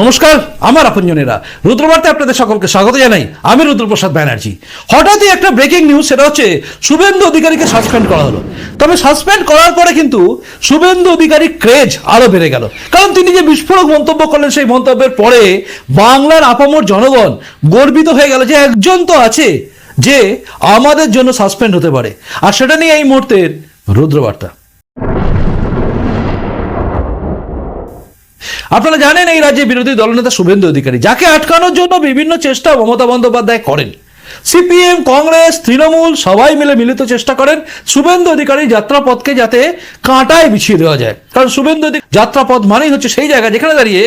নমস্কার, আমার আপনজনেরা। রুদ্রবার্তে আপনাদের সকলকে স্বাগত জানাই। আমি রুদ্রপ্রসাদ ব্যানার্জি। হঠাৎই একটা ব্রেকিং নিউজ সেটা হচ্ছে শুভেন্দু অধিকারীকে সাসপেন্ড করা হলো। তবে সাসপেন্ড করার পরে কিন্তু শুভেন্দু অধিকারী ক্রেজ আরও বেড়ে গেল। কারণ তিনি যে বিস্ফোরক মন্তব্য করলেন, সেই মন্তব্যের পরে বাংলার আপামর জনগণ গর্বিত হয়ে গেল যে একজন তো আছে যে আমাদের জন্য সাসপেন্ড হতে পারে। আর সেটা নিয়ে এই মুহূর্তের রুদ্রবার্তা। আপনারা জানেন এই রাজ্যে বিরোধী দলনেতা শুভেন্দু অধিকারী, যাকে আটকানোর জন্য বিভিন্ন চেষ্টা মমতা বন্দ্যোপাধ্যায় করেন। সিপিএম, কংগ্রেস, তৃণমূল সবাই মিলে মিলিত চেষ্টা করেন শুভেন্দু অধিকারী যাত্রাপথকে যাতে কাঁটায় বিছিয়ে দেওয়া যায়। কারণ শুভেন্দু অধিকারী যাত্রাপথ মানেই হচ্ছে সেই জায়গা যেখানে দাঁড়িয়ে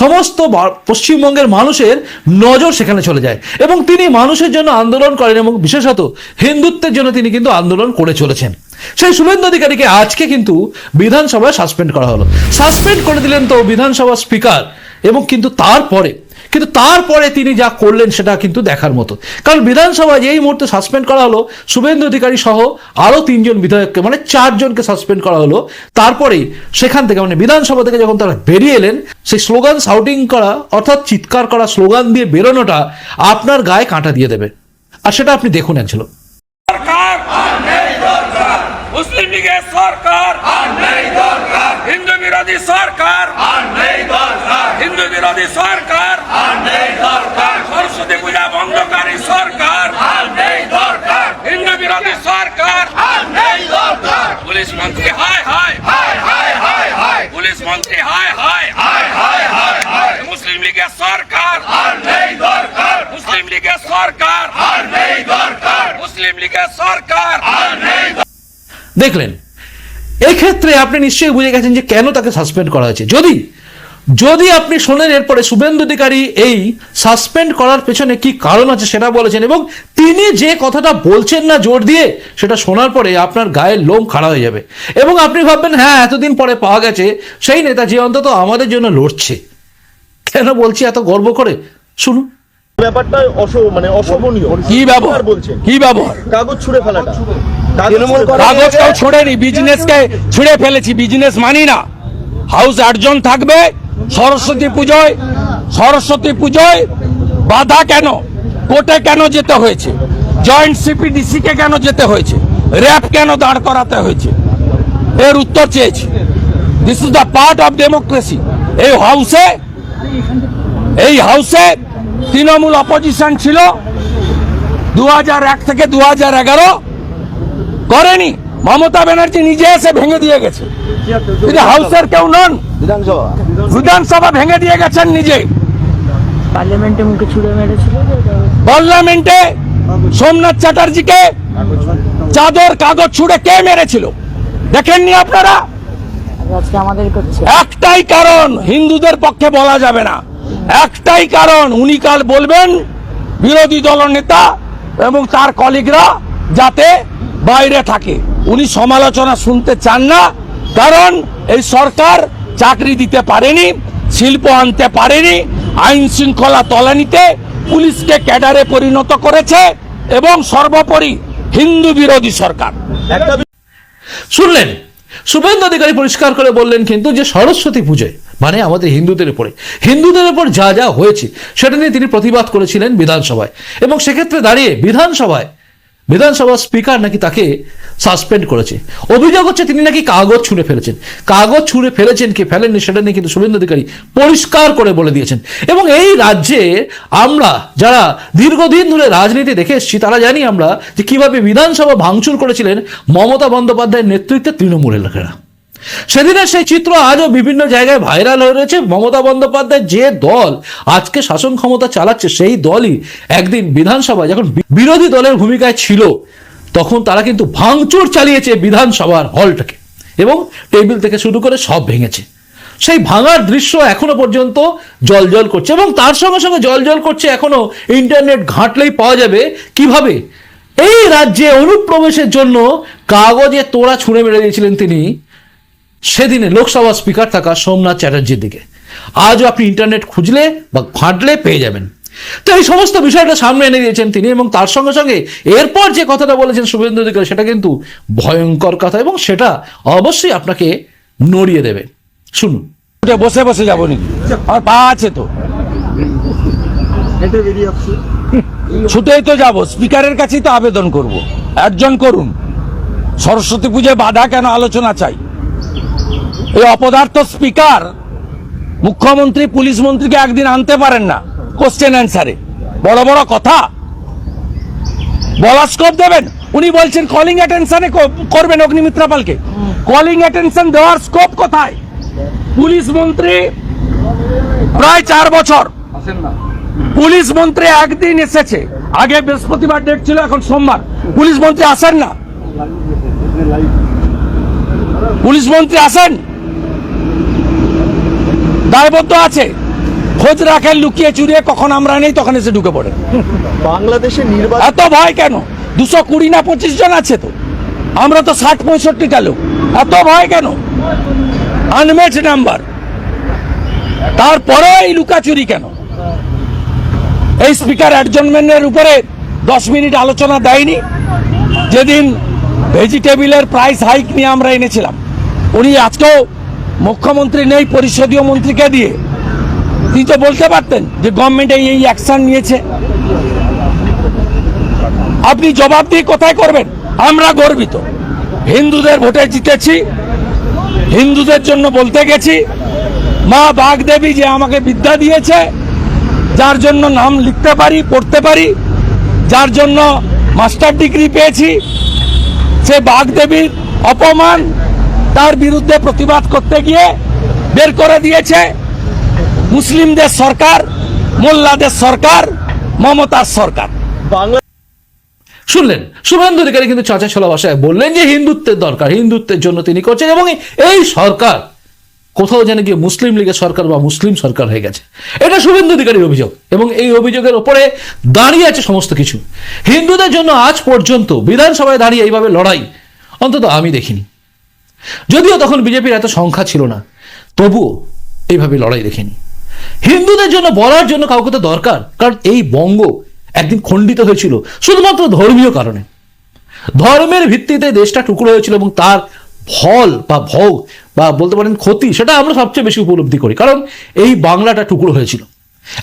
সমস্ত পশ্চিমবঙ্গের মানুষের নজর সেখানে চলে যায়। এবং তিনি মানুষের জন্য আন্দোলন করেন এবং বিশেষত হিন্দুত্বের জন্য তিনি কিন্তু আন্দোলন করে চলেছেন। সেই শুভেন্দু অধিকারীকে আজকে কিন্তু বিধানসভায় সাসপেন্ড করা হলো। সাসপেন্ড করে দিলেন তো বিধানসভা স্পিকার এবং কিন্তু তারপরে কিন্তু তারপরে তিনি যা করলেন সেটা কিন্তু দেখার মতো। কারণ বিধানসভায় যেই মুহূর্তে সাসপেন্ড করা হলো, শুভেন্দু অধিকারী সহ আরও তিনজন বিধায়ককে মানে চারজনকে সাসপেন্ড করা হলো। তারপরেই সেখান থেকে মানে বিধানসভা থেকে যখন তারা বেরিয়ে এলেন, সেই স্লোগান শাউটিং করা, অর্থাৎ চিৎকার করা স্লোগান দিয়ে বেরোনোটা আপনার গায়ে কাঁটা দিয়ে দেবে। আর সেটা আপনি দেখুন এক ঝলক। সরকার লীগের সরকার। হিন্দু বিরোধী সরকার। হিন্দু বিরোধী সরকার। সরস্বতী পূজা বন্ধকারী সরকার। হিন্দু বিরোধী সরকার। পুলিশ মন্ত্রী হায় হায়। পুলিশ মন্ত্রী হায় হায়। মুসলিম লীগের সরকার। মুসলিম লীগের সরকার। মুসলিম লীগের সরকার। দেখলেন। এক্ষেত্রে আপনি নিশ্চয়ই বুঝে গেছেন যে কেন তাকে সাসপেন্ড করা হয়েছে। যদি যদি আপনি শোনেন এরপরে শুভেন্দু অধিকারী এই সাসপেন্ড করার পেছনে কি কারণ আছে সেটা বলেছেন এবং তিনি যে কথাটা বলছেন না জোর দিয়ে সেটা শোনার পরে আপনার গায়ের লোম খাড়া হয়ে যাবে। এবং আপনি ভাববেন হ্যাঁ এতদিন পরে পাওয়া গেছে সেই নেতা যে অন্তত আমাদের জন্য লড়ছে। কেন বলছি এত গর্ব করে? শুনুন। ব্যাপারটা অশ মানে অশোভনীয়। কি ব্যবহার? বলছে কি ব্যবহার? কাগজ ছুঁড়ে ফেলাটা। কাগজটাও ছুড়েনি বিজনেসকে ছুঁড়ে ফেলেছি বিজনেস মানি না। হাউস আটজন থাকবে সরস্বতী পুজোয় সরস্বতী পুজোয় বাধা কেন? কোর্টে কেন যেতে হয়েছে? জয়েন্ট সিপিডিসি কে কেন যেতে হয়েছে? র্যাপ কেন দাঁড় করাতে হয়েছে? এর উত্তর চেয়েছি। This is the part of democracy এই হাউসে এই হাউসে তৃণমূল অপোজিশন ছিল। দু এক থেকে দু এগারো করেনি। মমতা ব্যানার্জি নিজে এসে ভেঙে দিয়ে গেছে। তিনি হাউসের কেউ নন বিধানসভা। ভেঙে দিয়ে গেছেন নিজে। পার্লামেন্টে মুখে ছুড়ে মেরেছিল পার্লামেন্টে সোমনাথ চ্যাটার্জিকে চাদর কাগজ ছুড়ে কে মেরেছিল? দেখেননি আপনারা? আজকে আমাদের করছে। একটাই কারণ হিন্দুদের পক্ষে বলা যাবে না। একটাই কারণ উনি কাল বলবেন বিরোধী দলনেতা এবং তার কলিগরা যাতে বাইরে থাকে। উনি সমালোচনা শুনতে চান না, কারণ এই সরকার চাকরি দিতে পারেনি, শিল্প আনতে পারেনি, আইন শৃঙ্খলা তলানিতে পুলিশকে ক্যাডারে পরিণত করেছে এবং সর্বোপরি হিন্দু বিরোধী সরকার। শুনলেন? শুভেন্দু অধিকারী পরিষ্কার করে বললেন কিন্তু যে সরস্বতী পুজোয় মানে আমাদের হিন্দুদের উপরে। হিন্দুদের উপর যা যা হয়েছে, সেটা নিয়ে তিনি প্রতিবাদ করেছিলেন বিধানসভায়। এবং সেক্ষেত্রে দাঁড়িয়ে বিধানসভায় বিধানসভার স্পিকার নাকি তাকে সাসপেন্ড করেছে? অভিযোগ হচ্ছে তিনি নাকি কাগজ ছুঁড়ে ফেলেছেন। কাগজ ছুঁড়ে ফেলেছেন কি ফেলেননি সেটা নিয়ে কিন্তু শুভেন্দু অধিকারী পরিষ্কার করে বলে দিয়েছেন। এবং এই রাজ্যে আমরা যারা দীর্ঘদিন ধরে রাজনীতি দেখে এসেছি, তারা জানি আমরা যে কীভাবে বিধানসভা ভাঙচুর করেছিলেন মমতা বন্দ্যোপাধ্যায়ের নেতৃত্বে তৃণমূলের লোকেরা। সেদিনের সেই চিত্র আজও বিভিন্ন জায়গায় ভাইরাল হয়ে রয়েছে। মমতা বন্দ্যোপাধ্যায় যে দল আজকে শাসন ক্ষমতা চালাচ্ছে, সেই দলই একদিন বিধানসভায় যখন বিরোধী দলের ভূমিকায় ছিল, তখন তারা কিন্তু ভাঙচুর চালিয়েছে বিধানসভার হলটাকে এবং টেবিল থেকে শুরু করে সব ভেঙেছে। সেই ভাঙার দৃশ্য এখনও পর্যন্ত জল জল করছে এবং তার সঙ্গে সঙ্গে জল জল করছে এখনও ইন্টারনেট ঘাঁটলেই পাওয়া যাবে কীভাবে? এই রাজ্যে অনুপ্রবেশের জন্য কাগজে তোড়া ছুঁড়ে মেরে দিয়েছিলেন তিনি সেদিনে লোকসভা স্পিকার থাকা সোমনাথ চ্যাটার্জির দিকে। আজও আপনি ইন্টারনেট খুঁজলে বা ঘাঁটলে পেয়ে যাবেন। তো এই সমস্ত বিষয়টা সামনে এনে দিয়েছেন তিনি এবং তার সঙ্গে সঙ্গে এরপর যে কথাটা বলেছেন শুভেন্দু অধিকারী সেটা কিন্তু ভয়ঙ্কর কথা এবং সেটা অবশ্যই আপনাকে নড়িয়ে দেবে। শুনুন। বসে বসে যাব নাকি? আমার পা আছে তো। ছুটেই তো যাব। স্পিকারের কাছেই তো আবেদন করব। একজন করুন। সরস্বতী পুজোয় বাধা কেন আলোচনা চাই? এই অপদার্থ স্পিকার মুখ্যমন্ত্রী পুলিশ মন্ত্রীকে একদিন আনতে পারেন না। কোশ্চেন অ্যান্সারে বড় বড় কথা। বলার স্কোপ দেবেন? উনি বলছেন কলিং অ্যাটেনশনে করবেন অগ্নিমিত্রা পালকে। কলিং অ্যাটেনশন দেওয়ার স্কোপ কোথায়? পুলিশ মন্ত্রী প্রায় চার বছর। পুলিশ মন্ত্রী একদিন এসেছে। আগে বৃহস্পতিবার ডেট ছিল এখন সোমবার। পুলিশ মন্ত্রী আসেন না? পুলিশ মন্ত্রী আসেন? দায়বদ্ধ আছে। খোঁজ রাখেন লুকিয়ে চুরিয়ে কখন আমরা নেই তখন এসে ঢুকে পড়ে বাংলাদেশে নির্বাচন এত ভয় কেন? দুশো কুড়ি না পঁচিশ জন আছে তো? আমরা তো ষাট পঁয়ষট্টিটা লোক। এত ভয় কেন? আনমেট নাম্বার তারপরে এই লুকাচুরি কেন? এই স্পিকার অ্যাডজনমেন্টের উপরে দশ মিনিট আলোচনা দেয়নি। যেদিন ভেজিটেবিলের প্রাইস হাইক নিয়ে আমরা এনেছিলাম উনি আজকেও মুখ্যমন্ত্রী নেই, পরিষদীয় মন্ত্রীকে দিয়ে। তিনি তো বলতে পারতেন যে গভর্নমেন্ট এই অ্যাকশন নিয়েছে। আপনি জবাব দিয়ে কোথায় করবেন? আমরা গর্বিত। হিন্দুদের ভোটে জিতেছি, হিন্দুদের জন্য বলতে গেছি, মা বাগদেবী যে আমাকে বিদ্যা দিয়েছে, যার জন্য নাম লিখতে পারি, পড়তে পারি, যার জন্য মাস্টার ডিগ্রি পেয়েছি, সে বাগদেবীর অপমান তার বিরুদ্ধে প্রতিবাদ করতে গিয়ে বের করে দিয়েছে। মুসলিমদের সরকার, মোল্লাদের সরকার, মমতার সরকার। শুনলেন, শুভেন্দু অধিকারী কিন্তু চাচা ছোলা ভাষায় বললেন যে হিন্দুত্বের দরকার, হিন্দুত্বের জন্য তিনি করছেন এবং এই- এই সরকার কোথাও যেন গিয়ে মুসলিম লীগের সরকার বা মুসলিম সরকার হয়ে গেছে। এটা শুভেন্দু অধিকারীর অভিযোগ এবং এই অভিযোগের ওপরে দাঁড়িয়ে আছে সমস্ত কিছু। হিন্দুদের জন্য আজ পর্যন্ত বিধানসভায় দাঁড়িয়ে এইভাবে লড়াই, অন্তত আমি দেখিনি। যদিও তখন বিজেপির এত সংখ্যা ছিল না, তবুও এইভাবে লড়াই দেখিনি। হিন্দুদের জন্য বলার জন্য কাউকে তো দরকার, কারণ এই বঙ্গ একদিন খণ্ডিত হয়েছিল শুধুমাত্র ধর্মীয় কারণে। ধর্মের ভিত্তিতে দেশটা টুকরো হয়েছিল এবং তার ফল বা ভোগ বা বলতে পারেন ক্ষতি, সেটা আমরা সবচেয়ে বেশি উপলব্ধি করি, কারণ এই বাংলাটা টুকরো হয়েছিল।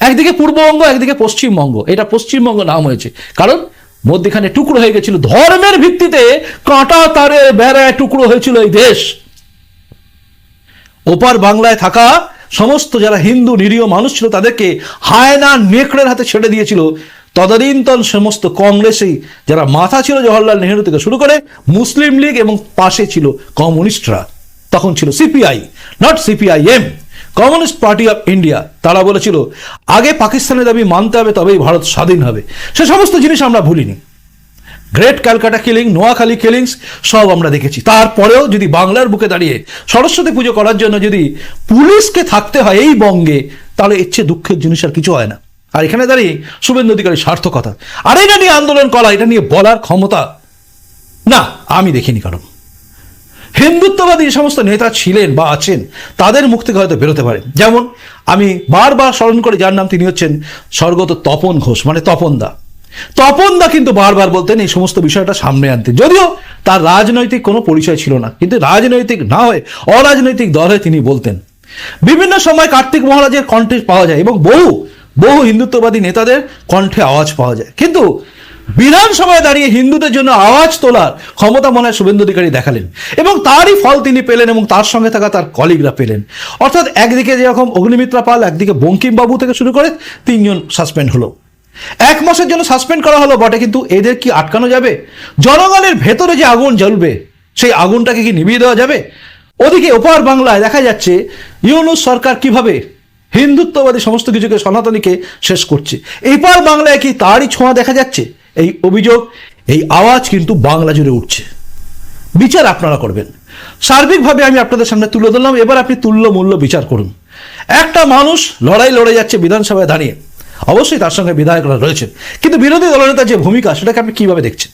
একদিকে পূর্ববঙ্গ, একদিকে পশ্চিমবঙ্গ, এটা পশ্চিমবঙ্গ নাম হয়েছে। কারণ মধ্যখানে টুকরো হয়ে গেছিল। ধর্মের ভিত্তিতে কাঁটা তারে বেড়ায় টুকরো হয়েছিল এই দেশ। ওপার বাংলায় থাকা সমস্ত যারা হিন্দু নিরীহ মানুষ ছিল তাদেরকে হায়না নেকড়ের হাতে ছেড়ে দিয়েছিল। তদানীন্তন সমস্ত কংগ্রেসেই যারা মাথা ছিল জওয়াহরলাল নেহেরু থেকে শুরু করে মুসলিম লীগ এবং পাশে ছিল কমিউনিস্টরা। তখন ছিল CPI not CPIM communist party of India, তারা বলেছিল, আগে পাকিস্তানের দাবি মানতে হবে, তবেই ভারত স্বাধীন হবে। সে সমস্ত জিনিস আমরা ভুলিনি। Great Calcutta killing, Noakhali killings, সব আমরা দেখেছি। তারপরেও যদি বাংলার বুকে দাঁড়িয়ে সরস্বতী পুজো করার জন্য যদি পুলিশকে থাকতে হয় এই বঙ্গে, তাহলে ইচ্ছে দুঃখের জিনিস আর কিছু হয় না। আর এখানে দাঁড়িয়ে শুভেন্দু অধিকারীর সার্থকতা। আর এটা নিয়ে আন্দোলন করা, এটা নিয়ে বলার ক্ষমতা, না, আমি দেখিনি কারণ। হিন্দুত্ববাদী যে সমস্ত নেতা ছিলেন বা আছেন, তাদের মুখ থেকে হয়তো বেরোতে পারে। যেমন আমি বারবার স্মরণ করে যার নাম তিনি হচ্ছেন স্বর্গত তপন ঘোষ মানে তপনদা তপনদা কিন্তু বারবার বলতেন এই সমস্ত বিষয়টা সামনে আনতে। যদিও তার রাজনৈতিক কোনো পরিচয় ছিল না, কিন্তু রাজনৈতিক না হয়ে, অরাজনৈতিক দল তিনি বলতেন। বিভিন্ন সময় কার্তিক মহারাজের কণ্ঠে পাওয়া যায় এবং বহু বহু হিন্দুত্ববাদী নেতাদের কণ্ঠে আওয়াজ পাওয়া যায়। কিন্তু বিধানসভায় দাঁড়িয়ে হিন্দুদের জন্য আওয়াজ তোলার ক্ষমতা মনে হয় শুভেন্দু অধিকারী দেখালেন। এবং তারই ফল তিনি পেলেন এবং তার সঙ্গে থাকা তার কলিগরা পেলেন। অর্থাৎ একদিকে যেরকম অগ্নিমিত্রা পাল, একদিকে বঙ্কিমবাবু থেকে শুরু করে তিনজন সাসপেন্ড হলো। এক মাসের জন্য সাসপেন্ড করা হলো বটে, কিন্তু এদের কি আটকানো যাবে? জনগণের ভেতরে যে আগুন জ্বলবে, সেই আগুনটাকে কি নিভিয়ে দেওয়া যাবে? ওদিকে ওপার বাংলায় দেখা যাচ্ছে, ইউনুস সরকার কীভাবে হিন্দুত্ববাদী সমস্ত কিছুকে সনাতনীকে শেষ করছে? এপার বাংলায় কি তারই ছোঁয়া দেখা যাচ্ছে? এই অভিযোগ, এই আওয়াজ কিন্তু বাংলা জুড়ে উঠছে। বিচার আপনারা করবেন। সার্বিকভাবে আমি আপনাদের সামনে তুলে ধরলাম, এবার আপনি তুল্য মূল্য বিচার করুন। একটা মানুষ লড়াই লড়াই যাচ্ছে বিধানসভায় দাঁড়িয়ে। অবশ্যই তার সঙ্গে বিধায়করা রয়েছে কিন্তু বিরোধী দলনেতার যে ভূমিকা, সেটাকে আপনি কীভাবে দেখছেন?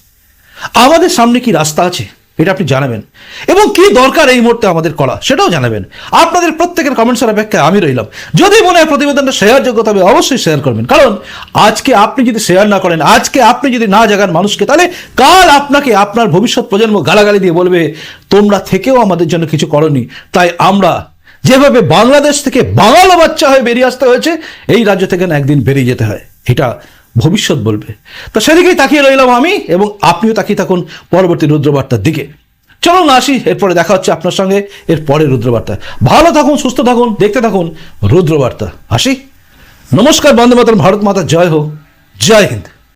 আমাদের সামনে কি রাস্তা আছে? এটা আপনি জানাবেন। এবং কি দরকার এই মুহূর্তে আমাদের করা, সেটাও জানাবেন। আপনাদের প্রত্যেকের কমেন্টসের অপেক্ষায় আমি রইলাম। যদি মনে হয় প্রতিবেদনটা শেয়ার যোগ্য, তবে অবশ্যই শেয়ার করবেন। কারণ আজকে আপনি যদি শেয়ার না করেন, আজকে আপনি যদি না জাগান মানুষকে, তাহলে কাল আপনাকে আপনার ভবিষ্যৎ প্রজন্ম গালাগালি দিয়ে বলবে, তোমরা থেকেও আমাদের জন্য কিছু করনি। তাই আমরা যেভাবে বাংলাদেশ থেকে বাঙালো বাচ্চা হয়ে বেরিয়ে আসতে হয়েছে, এই রাজ্য থেকে না একদিন বেরিয়ে যেতে হয়। এটা ভবিষ্যৎ বলবে। তো সেদিকেই তাকিয়ে রইলাম আমি এবং আপনিও তাকিয়ে থাকুন পরবর্তী রুদ্রবার্তার দিকে। চলো না আসি, এরপরে দেখা হচ্ছে আপনার সঙ্গে, এর পরে রুদ্রবার্তা। ভালো থাকুন, সুস্থ থাকুন, দেখতে থাকুন রুদ্রবার্তা। আসি। নমস্কার, বন্দে মাতার ভারত মাতা, জয় হোক। জয় হিন্দ।